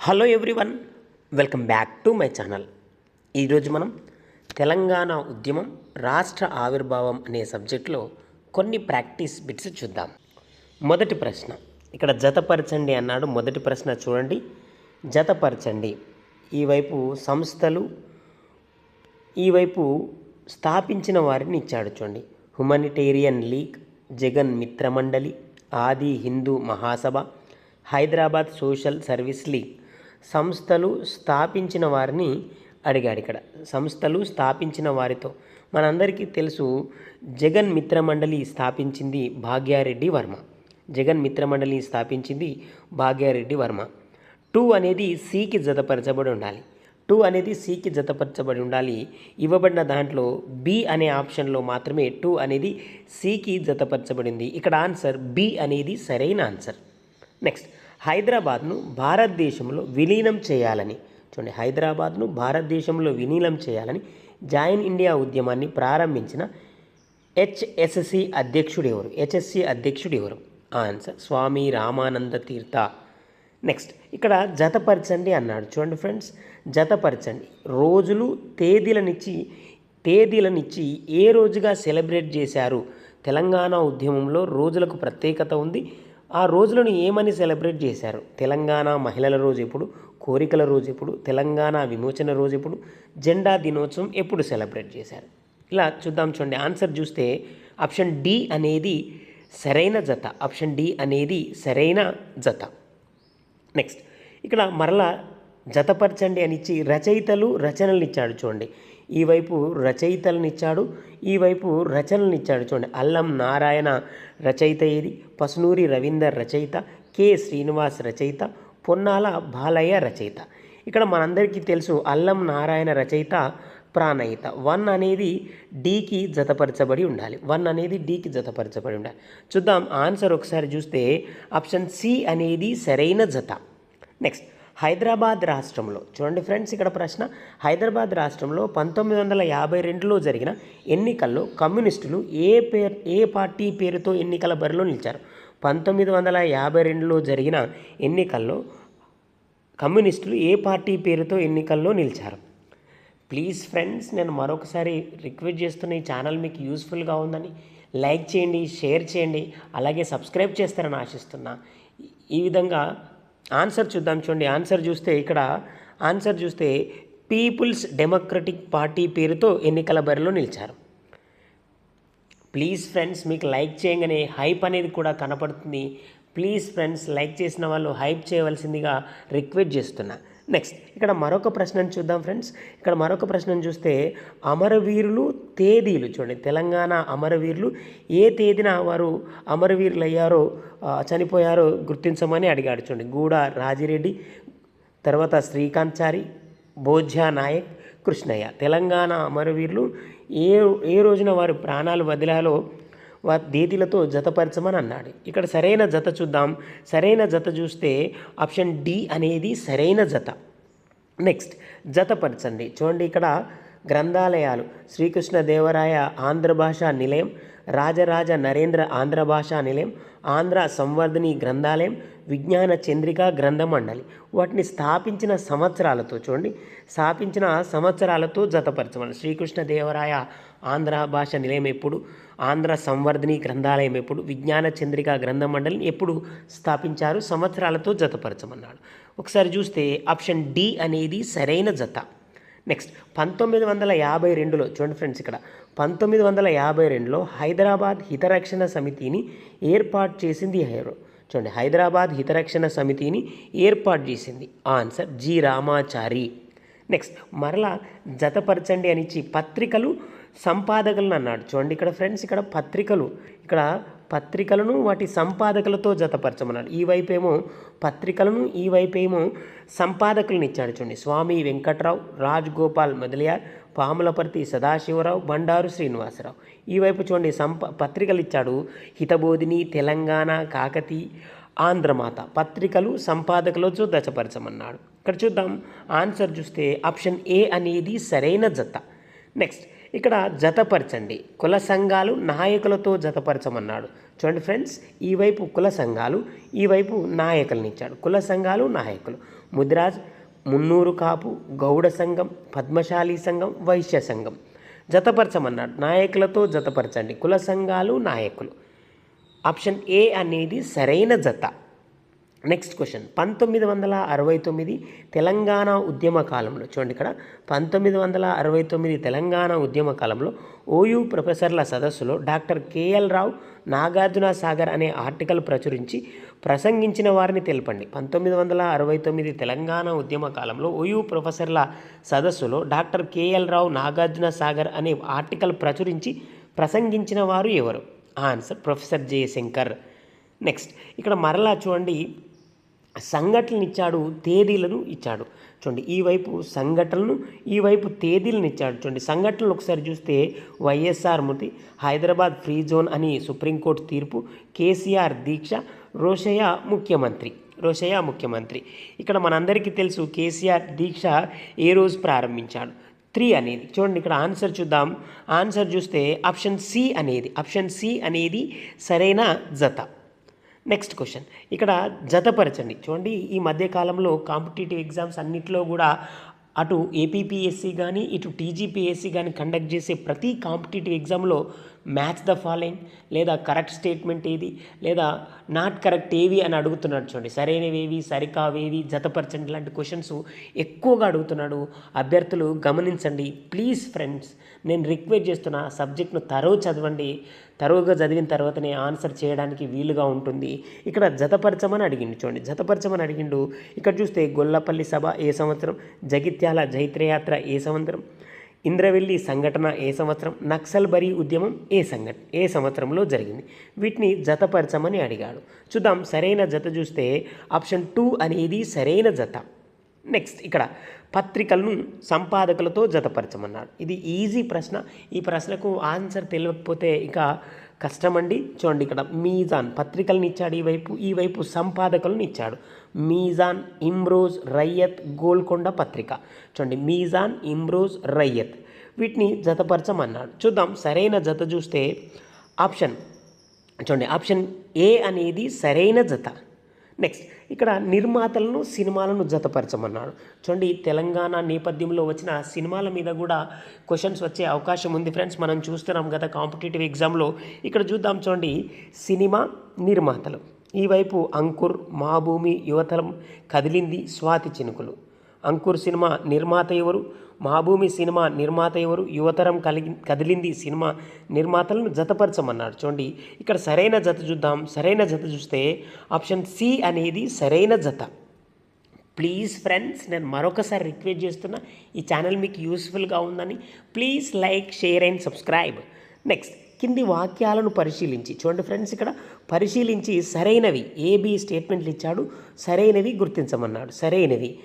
Hello everyone welcome back to my channel ఈరోజు మనం తెలంగాణ ఉద్యమం రాష్ట్ర ఆవిర్భావం అనే సబ్జెక్ట్లో కొన్ని ప్రాక్టీస్ బిట్స్ చూద్దాం. మొదటి ప్రశ్న ఇక్కడ జతపరచండి అన్నాడు. మొదటి ప్రశ్న చూడండి. జతపరచండి. ఈ వైపు సంస్థలు ఈ వైపు స్థాపించిన వారిని ఇచ్చాడు చూడండి. Humanitarian league Jagan Mitramandali Adi Hindu Mahasabha Hyderabad social service league సంస్థలు స్థాపించిన వారిని అడిగాడు ఇక్కడ. సంస్థలు స్థాపించిన వారితో. మనందరికీ తెలుసు జగన్ మిత్రమండలి స్థాపించింది భాగ్యారెడ్డి వర్మ. జగన్ మిత్రమండలి స్థాపించింది భాగ్యారెడ్డి వర్మ. టూ అనేది సికి జతపరచబడి ఉండాలి. టూ అనేది సికి జతపరచబడి ఉండాలి. ఇవ్వబడిన దాంట్లో బి అనే ఆప్షన్లో మాత్రమే టూ అనేది సికి జతపరచబడింది. ఇక్కడ ఆన్సర్ బి అనేది సరైన ఆన్సర్. నెక్స్ట్. హైదరాబాద్ను భారతదేశంలో విలీనం చేయాలని. చూడండి హైదరాబాద్ను భారతదేశంలో విలీనం చేయాలని జాయిన్ ఇండియా ఉద్యమాన్ని ప్రారంభించిన హెచ్ఎస్సి అధ్యక్షుడు ఎవరు హెచ్ఎస్సి అధ్యక్షుడు ఎవరు ఆన్సర్ స్వామి రామానంద తీర్థ. నెక్స్ట్ ఇక్కడ జతపరచండి అన్నాడు. చూడండి ఫ్రెండ్స్ జతపరచండి. రోజులు తేదీలనిచ్చి తేదీలనిచ్చి ఏ రోజుగా సెలబ్రేట్ చేశారు? తెలంగాణ ఉద్యమంలో రోజులకు ప్రత్యేకత ఉంది. ఆ రోజులను ఏమని సెలబ్రేట్ చేశారు? తెలంగాణ మహిళల రోజు ఎప్పుడు? కోరికల రోజు ఎప్పుడు? తెలంగాణ విమోచన రోజు ఎప్పుడు? జెండా దినోత్సవం ఎప్పుడు సెలబ్రేట్ చేశారు? ఇలా చూద్దాం చూడండి. ఆన్సర్ చూస్తే ఆప్షన్ డి అనేది సరైన జత. ఆప్షన్ డి అనేది సరైన జత. నెక్స్ట్ ఇక్కడ మరలా జతపరచండి అని ఇచ్చి రచయితలు రచనలు ఇచ్చాడు చూడండి. ఈ వైపు రచయితలనిచ్చాడు ఈ వైపు రచనలు చూడండి అల్లం నారాయణ రచయిత ఏది? పసునూరి రవీందర్ రచయిత కె. శ్రీనివాస్ రచయిత పొన్నాల బాలయ్య రచయిత. ఇక్కడ మనందరికీ తెలుసు అల్లం నారాయణ రచయిత ప్రాణయిత. వన్ అనేది డీకి జతపరచబడి ఉండాలి. వన్ అనేది డీకి జతపరచబడి ఉండాలి. చూద్దాం ఆన్సర్ ఒకసారి చూస్తే ఆప్షన్ సి అనేది సరైన జత. నెక్స్ట్ హైదరాబాద్ రాష్ట్రంలో. చూడండి ఫ్రెండ్స్ ఇక్కడ ప్రశ్న. హైదరాబాద్ రాష్ట్రంలో పంతొమ్మిది వందల యాభై రెండులో జరిగిన ఎన్నికల్లో కమ్యూనిస్టులు ఏ పేరు ఏ పార్టీ పేరుతో ఎన్నికల బరిలో నిలిచారు? పంతొమ్మిది వందల యాభై రెండులో జరిగిన ఎన్నికల్లో కమ్యూనిస్టులు ఏ పార్టీ పేరుతో ఎన్నికల్లో నిలిచారు? ప్లీజ్ ఫ్రెండ్స్ నేను మరొకసారి రిక్వెస్ట్ చేస్తున్న ఈ ఛానల్ మీకు యూస్ఫుల్గా ఉందని లైక్ చేయండి షేర్ చేయండి అలాగే సబ్స్క్రైబ్ చేస్తారని ఆశిస్తున్నా. ఈ విధంగా ఆన్సర్ చూద్దాం చూడండి. ఆన్సర్ చూస్తే ఇక్కడ ఆన్సర్ చూస్తే పీపుల్స్ డెమోక్రటిక్ పార్టీ పేరుతో ఎన్నికల బరిలో నిలిచారు. ప్లీజ్ ఫ్రెండ్స్ మీకు లైక్ చేయగానే హైప్ అనేది కూడా కనపడుతుంది. ప్లీజ్ ఫ్రెండ్స్ లైక్ చేసిన వాళ్ళు హైప్ చేయవలసిందిగా రిక్వెస్ట్ చేస్తున్నా. నెక్స్ట్ ఇక్కడ మరొక ప్రశ్నను చూద్దాం ఫ్రెండ్స్ ఇక్కడ మరొక ప్రశ్నను చూస్తే అమరవీరులు తేదీలు చూడండి. తెలంగాణ అమరవీరులు ఏ తేదీన వారు అమరవీరులు అయ్యారో చనిపోయారో గుర్తించమని అడిగాడు చూడండి. గూడ రాజిరెడ్డి తర్వాత శ్రీకాంత్ చారి బోధ్యా నాయక్ కృష్ణయ్య. తెలంగాణ అమరవీరులు ఏ ఏ రోజున వారు ప్రాణాలు వదిలాలో దేదీలతో జతపరచమని అన్నాడు. ఇక్కడ సరైన జత చూద్దాం. సరైన జత చూస్తే ఆప్షన్ డి అనేది సరైన జత. నెక్స్ట్ జతపరచండి చూడండి ఇక్కడ గ్రంథాలయాలు. శ్రీకృష్ణదేవరాయ ఆంధ్ర భాషా నిలయం రాజరాజ నరేంద్ర ఆంధ్ర భాషా నిలయం ఆంధ్ర సంవర్ధని గ్రంథాలయం విజ్ఞాన చంద్రిక గ్రంథ మండలి వాటిని స్థాపించిన సంవత్సరాలతో చూడండి. స్థాపించిన సంవత్సరాలతో జతపరచమని శ్రీకృష్ణదేవరాయ ఆంధ్ర భాష నిలయం ఎప్పుడు? ఆంధ్ర సంవర్ధని గ్రంథాలయం ఎప్పుడు? విజ్ఞాన చంద్రిక గ్రంథ మండలిని ఎప్పుడు స్థాపించారు? సంవత్సరాలతో జతపరచమన్నాడు. ఒకసారి చూస్తే ఆప్షన్ డి అనేది సరైన జత. నెక్స్ట్ పంతొమ్మిది వందల యాభై రెండులో చూడండి ఫ్రెండ్స్ ఇక్కడ. పంతొమ్మిది వందల యాభై రెండులో హైదరాబాద్ హితరక్షణ సమితిని ఏర్పాటు చేసింది ఎవరు? చూడండి హైదరాబాద్ హితరక్షణ సమితిని ఏర్పాటు చేసింది. Answer G. రామాచారి. నెక్స్ట్ మరలా జతపరచండి అని ఇచ్చి పత్రికలు సంపాదకులను అన్నాడు. చూడండి ఇక్కడ ఫ్రెండ్స్ ఇక్కడ పత్రికలు ఇక్కడ పత్రికలను వాటి సంపాదకులతో జతపరచమన్నాడు. ఈ వైపేమో పత్రికలను ఈ వైపేమో సంపాదకులను ఇచ్చాడు. చూడండి స్వామి వెంకట్రావు రాజ్ గోపాల్ మొదలయ్యారు. పాములపర్తి సదాశివరావు బండారు శ్రీనివాసరావు. ఈ వైపు చూడండి సంప పత్రికలు ఇచ్చాడు హితబోధిని తెలంగాణ కాకతి ఆంధ్రమాత. పత్రికలు సంపాదకులతో దశపరచమన్నాడు ఇక్కడ చూద్దాం ఆన్సర్ చూస్తే ఆప్షన్ ఏ అనేది సరైన జత. నెక్స్ట్ ఇక్కడ జతపరచండి. కుల సంఘాలు నాయకులతో జతపరచమన్నాడు. చూడండి ఫ్రెండ్స్ ఈ వైపు కుల సంఘాలు ఈ వైపు నాయకులను ఇచ్చాడు. కుల సంఘాలు నాయకులు. ముదిరాజ్ మున్నూరు కాపు గౌడ సంఘం పద్మశాలి సంఘం వైశ్య సంఘం. జతపరచమన్నాడు. నాయకులతో జతపరచండి. కుల సంఘాలు నాయకులు. ఆప్షన్ ఏ అనేది సరైన జత. నెక్స్ట్ క్వశ్చన్ పంతొమ్మిది వందల అరవై తొమ్మిది తెలంగాణ ఉద్యమ కాలంలో చూడండి ఇక్కడ పంతొమ్మిది వందల అరవై తొమ్మిది తెలంగాణ ఉద్యమ కాలంలో ఓయూ ప్రొఫెసర్ల సదస్సులో డాక్టర్ కేఎల్ రావు నాగార్జున సాగర్ అనే ఆర్టికల్ ప్రచురించి ప్రసంగించిన వారిని తెలపండి. పంతొమ్మిది వందల అరవై తొమ్మిది తెలంగాణ ఉద్యమ కాలంలో ఓయూ ప్రొఫెసర్ల సదస్సులో డాక్టర్ కేఎల్ రావు నాగార్జున సాగర్ అనే ఆర్టికల్ ప్రచురించి ప్రసంగించిన వారు ఎవరు? Answer professor Jayashankar. నెక్స్ట్ ఇక్కడ మరలా చూడండి సంఘటనలు ఇచ్చాడు తేదీలను ఇచ్చాడు. చూడండి ఈ వైపు సంఘటనలను ఈ వైపు తేదీలను ఇచ్చాడు. చూడండి సంఘటనలు ఒకసారి చూస్తే వైఎస్ఆర్ మృతి హైదరాబాద్ ఫ్రీ జోన్ అని సుప్రీంకోర్టు తీర్పు కేసీఆర్ దీక్ష రోషయ్య ముఖ్యమంత్రి రోషయ్య ముఖ్యమంత్రి. ఇక్కడ మనందరికీ తెలుసు కేసీఆర్ దీక్ష ఏ రోజు ప్రారంభించాడు? త్రీ అనేది. చూడండి ఇక్కడ ఆన్సర్ చూద్దాం. ఆన్సర్ చూస్తే ఆప్షన్ సి అనేది. ఆప్షన్ సి అనేది సరైన జత. నెక్స్ట్ క్వశ్చన్ ఇక్కడ జతపరచండి. చూడండి ఈ మధ్యకాలంలో కాంపిటేటివ్ ఎగ్జామ్స్ అన్నింటిలో కూడా అటు ఏపీపీఎస్సీ కానీ ఇటు టీజీపీఎస్సీ కానీ కండక్ట్ చేసే ప్రతి కాంపిటేటివ్ ఎగ్జామ్లో మ్యాచ్ ద ఫాలోయింగ్ లేదా కరెక్ట్ స్టేట్మెంట్ ఏది? లేదా నాట్ కరెక్ట్ ఏవి అని అడుగుతున్నాడు చూడండి. సరైనవేవి సరికావేవి జతపరచండి లాంటి క్వశ్చన్స్ ఎక్కువగా అడుగుతున్నాడు. అభ్యర్థులు గమనించండి. ప్లీజ్ ఫ్రెండ్స్ నేను రిక్వెస్ట్ చేస్తున్న సబ్జెక్ట్ను తరో చదవండి. తరువుగా చదివిన తర్వాతనే ఆన్సర్ చేయడానికి వీలుగా ఉంటుంది. ఇక్కడ జతపరచమని అడిగిండు చూడండి. జతపరచమని అడిగిండు. ఇక్కడ చూస్తే గొల్లపల్లి సభ ఏ సంవత్సరం? జగిత్యాల జైత్రయాత్ర ఏ సంవత్సరం? ఇంద్రవెల్లి సంఘటన ఏ సంవత్సరం? నక్సల్ బరీ ఉద్యమం ఏ సంఘట ఏ సంవత్సరంలో జరిగింది? వీటిని జతపరచమని అడిగాడు. చూద్దాం సరైన జత చూస్తే ఆప్షన్ టూ అనేది సరైన జత. నెక్స్ట్ ఇక్కడ పత్రికలను సంపాదకులతో జతపరచమన్నాడు. ఇది ఈజీ ప్రశ్న. ఈ ప్రశ్నకు ఆన్సర్ తెలియకపోతే ఇక కష్టమండి. చూడండి ఇక్కడ మీజాన్ పత్రికలను ఇచ్చాడు ఈ వైపు ఈ వైపు సంపాదకులను ఇచ్చాడు. మీజాన్ ఇమ్రోజ్ రయ్యత్ గోల్కొండ పత్రిక. చూడండి మీజాన్ ఇమ్రోజ్ రయ్యత్. వీటిని జతపరచమన్నాడు. చూద్దాం సరైన జత చూస్తే ఆప్షన్. చూడండి ఆప్షన్ ఏ అనేది సరైన జత. నెక్స్ట్ ఇక్కడ నిర్మాతలను సినిమాలను జతపరచమన్నాడు. చూడండి తెలంగాణ నేపథ్యంలో వచ్చిన సినిమాల మీద కూడా క్వశ్చన్స్ వచ్చే అవకాశం ఉంది ఫ్రెండ్స్. మనం చూస్తున్నాం గత కాంపిటేటివ్ ఎగ్జామ్లో. ఇక్కడ చూద్దాం చూడండి సినిమా నిర్మాతలు. ఈ వైపు అంకుర్ మా భూమి యువతరం కదిలింది స్వాతి చినుకులు. అంకుర్ సినిమా నిర్మాత ఎవరు? మా భూమి సినిమా నిర్మాత ఎవరు? యువతరం కలిగి కదిలింది సినిమా నిర్మాతలను జతపరచమన్నాడు. చూడండి ఇక్కడ సరైన జత చూద్దాం. సరైన జత చూస్తే ఆప్షన్ సి అనేది సరైన జత. ప్లీజ్ ఫ్రెండ్స్ నేను మరొకసారి రిక్వెస్ట్ చేస్తున్నా ఈ ఛానల్ మీకు యూస్ఫుల్గా ఉందని. Please like share and subscribe. Next. కింది వాక్యాలను పరిశీలించి. చూడండి ఫ్రెండ్స్ ఇక్కడ పరిశీలించి సరైనవి. ఏబి స్టేట్మెంట్లు ఇచ్చాడు. సరైనవి గుర్తించమన్నాడు. సరైనవి.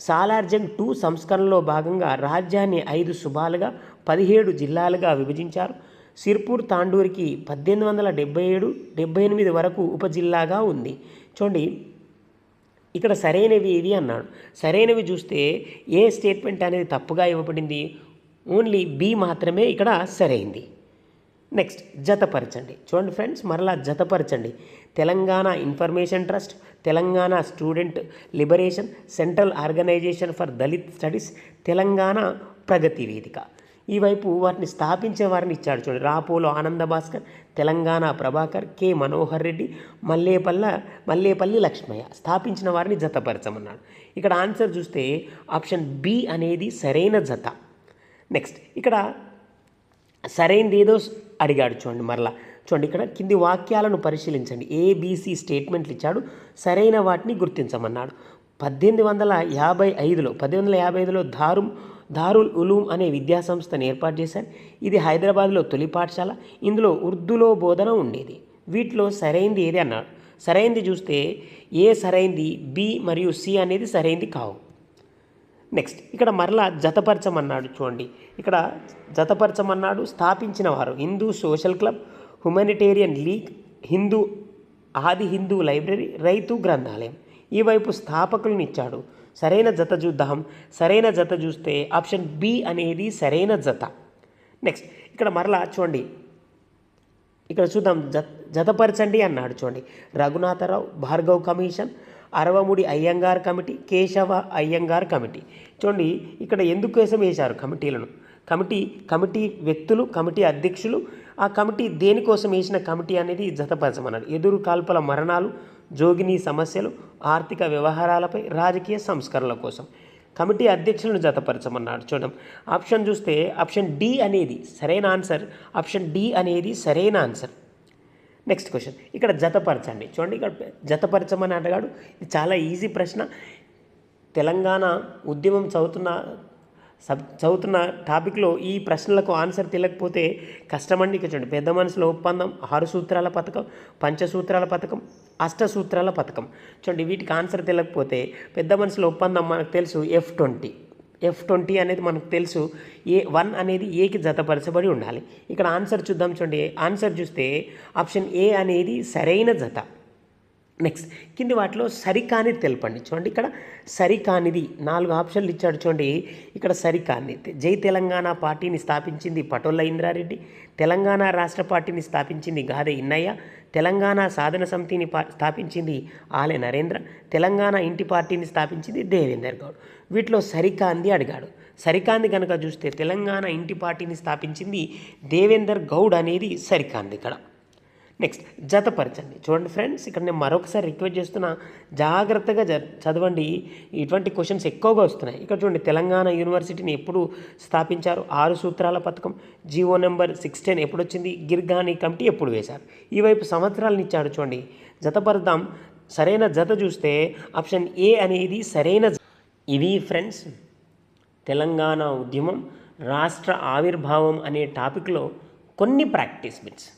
సాలార్జంగ్ టూ సంస్కరణలో భాగంగా రాజ్యాన్ని ఐదు సుభాలుగా పదిహేడు జిల్లాలుగా విభజించారు. సిర్పూర్ తాండూరికి పద్దెనిమిది వందల డెబ్బై ఏడు డెబ్బై ఎనిమిది వరకు ఉపజిల్లాగా ఉంది. చూడండి ఇక్కడ సరైనవి ఏవి అన్నాడు. సరైనవి చూస్తే ఏ స్టేట్మెంట్ అనేది తప్పుగా ఇవ్వబడింది? ఓన్లీ బి మాత్రమే ఇక్కడ సరైంది. నెక్స్ట్ జతపరచండి. చూడండి ఫ్రెండ్స్ మరలా జతపరచండి. Telangana information trust Telangana student liberation central organization for Dalit studies Telangana Pragati Vedika. ఈ వైపు వారిని స్థాపించే వారిని ఇచ్చాడు చూడండి. రాపోలో ఆనంద భాస్కర్ తెలంగాణ ప్రభాకర్ కె మనోహర్ రెడ్డి మల్లేపల్ల మల్లేపల్లి లక్ష్మయ్య స్థాపించిన వారిని జతపరచమన్నాడు. ఇక్కడ ఆన్సర్ చూస్తే ఆప్షన్ బి అనేది సరైన జత. నెక్స్ట్ ఇక్కడ సరైనది ఏదో అడిగాడు చూడండి మరలా. చూడండి ఇక్కడ కింది వాక్యాలను పరిశీలించండి. ఏబీసీ స్టేట్మెంట్లు ఇచ్చాడు. సరైన వాటిని గుర్తించమన్నాడు. పద్దెనిమిది వందల యాభై ఐదులో పద్దెనిమిది వందల యాభై ఐదులో దారుం దారుల్ ఉలూమ్ అనే విద్యాసంస్థను ఏర్పాటు చేశారు. ఇది హైదరాబాద్లో తొలి పాఠశాల. ఇందులో ఉర్దూలో బోధన ఉండేది. వీటిలో సరైంది ఏది అన్నాడు. సరైంది చూస్తే ఏ సరైంది బి మరియు సి అనేది సరైంది కావు. నెక్స్ట్ ఇక్కడ మరలా జతపరచమన్నాడు చూడండి. ఇక్కడ జతపరచమన్నాడు స్థాపించిన వారు. Hindu social club humanitarian league Hindu Adi Hindu library రైతు గ్రంథాలయం. ఈ వైపు స్థాపకులను ఇచ్చాడు సరైన జత చూద్దాం. సరైన జత చూస్తే ఆప్షన్ బి అనేది సరైన జత. నెక్స్ట్ ఇక్కడ మరలా చూడండి. ఇక్కడ చూద్దాం. జత జతపరచండి అన్నాడు చూడండి. Raghunatharao Bhargav commission Aravamudi Iyengar committee Keshava Iyengar committee. చూడండి ఇక్కడ ఎందుకోసం వేశారు కమిటీలను? కమిటీ కమిటీ వ్యక్తులు కమిటీ అధ్యక్షులు ఆ కమిటీ దేనికోసం వేసిన కమిటీ అనేది జతపరచమన్నారు. ఎదురు కాల్పల మరణాలు జోగిని సమస్యలు ఆర్థిక వ్యవహారాలపై రాజకీయ సంస్కరణల కోసం. కమిటీ అధ్యక్షులను జతపరచమన్నాడు చూడం ఆప్షన్ చూస్తే ఆప్షన్ డి అనేది సరైన ఆన్సర్ ఆప్షన్ డి అనేది సరైన ఆన్సర్. నెక్స్ట్ క్వశ్చన్ ఇక్కడ జతపరచండి. చూడండి ఇక్కడ జతపరచమని అడగాడు ఇది చాలా ఈజీ ప్రశ్న. తెలంగాణ ఉద్యమం చదువుతున్న సబ్ చదువుతున్న టాపిక్లో ఈ ప్రశ్నలకు ఆన్సర్ తెలియకపోతే కష్టమండి. ఇక చూడండి పెద్ద మనసులో ఒప్పందం ఆరు సూత్రాల పథకం పంచసూత్రాల పథకం అష్టసూత్రాల పథకం. చూడండి వీటికి ఆన్సర్ తెలియకపోతే పెద్ద మనసులో ఒప్పందం మనకు తెలుసు ఎఫ్ ట్వంటీ ఎఫ్ ట్వంటీ అనేది మనకు తెలుసు. ఏ వన్ అనేది ఏకి జతపరచబడి ఉండాలి. ఇక్కడ ఆన్సర్ చూద్దాం చూడండి. ఆన్సర్ చూస్తే ఆప్షన్ ఏ అనేది సరైన జత. నెక్స్ట్ కింది వాటిలో సరికానిది తెలపండి. చూడండి ఇక్కడ సరికానిది నాలుగు ఆప్షన్లు ఇచ్చాడు చూడండి. ఇక్కడ సరికానిది. జై తెలంగాణ పార్టీని స్థాపించింది పటోల్ల ఇంద్రారెడ్డి. తెలంగాణ రాష్ట్ర పార్టీని స్థాపించింది గాదె ఇన్నయ్య. తెలంగాణ సాధన సమితిని పా స్థాపించింది ఆలే నరేంద్ర తెలంగాణ ఇంటి పార్టీని స్థాపించింది దేవేందర్ గౌడ్. వీటిలో సరికాంది అడిగాడు. సరికాంది కనుక చూస్తే తెలంగాణ ఇంటి పార్టీని స్థాపించింది దేవేందర్ గౌడ్ అనేది సరికాంది ఇక్కడ. నెక్స్ట్ జతపరచండి. చూడండి ఫ్రెండ్స్ ఇక్కడ నేను మరొకసారి రిక్వెస్ట్ చేస్తున్నా జాగ్రత్తగా చదవండి. ఇటువంటి క్వశ్చన్స్ ఎక్కువగా వస్తున్నాయి. ఇక్కడ చూడండి తెలంగాణ యూనివర్సిటీని ఎప్పుడు స్థాపించారు? ఆరు సూత్రాల పథకం జీవో నెంబర్ సిక్స్ టెన్ ఎప్పుడు వచ్చింది గిర్గాని కమిటీ ఎప్పుడు వేశారు? ఈ వైపు సంవత్సరాలను ఇచ్చాడు చూడండి. జతపరదాం సరైన జత చూస్తే ఆప్షన్ ఏ అనేది సరైన ఇవి ఫ్రెండ్స్ తెలంగాణ ఉద్యమం రాష్ట్ర ఆవిర్భావం అనే టాపిక్లో కొన్ని ప్రాక్టీస్ బిట్స్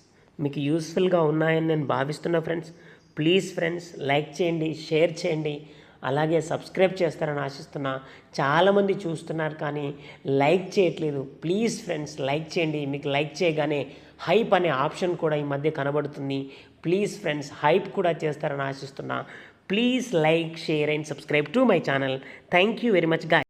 మీకు యూస్ఫుల్గా ఉన్నాయని నేను భావిస్తున్నా ఫ్రెండ్స్ ప్లీజ్ ఫ్రెండ్స్ లైక్ చేయండి షేర్ చేయండి. అలాగే సబ్స్క్రైబ్ చేస్తారని ఆశిస్తున్నా. చాలామంది చూస్తున్నారు కానీ లైక్ చేయట్లేదు. ప్లీజ్ ఫ్రెండ్స్ లైక్ చేయండి. మీకు లైక్ చేయగానే హైప్ అనే ఆప్షన్ కూడా ఈ మధ్య కనబడుతుంది. ప్లీజ్ ఫ్రెండ్స్ హైప్ కూడా చేస్తారని ఆశిస్తున్నా. Please like share and subscribe to my channel thank you very much guys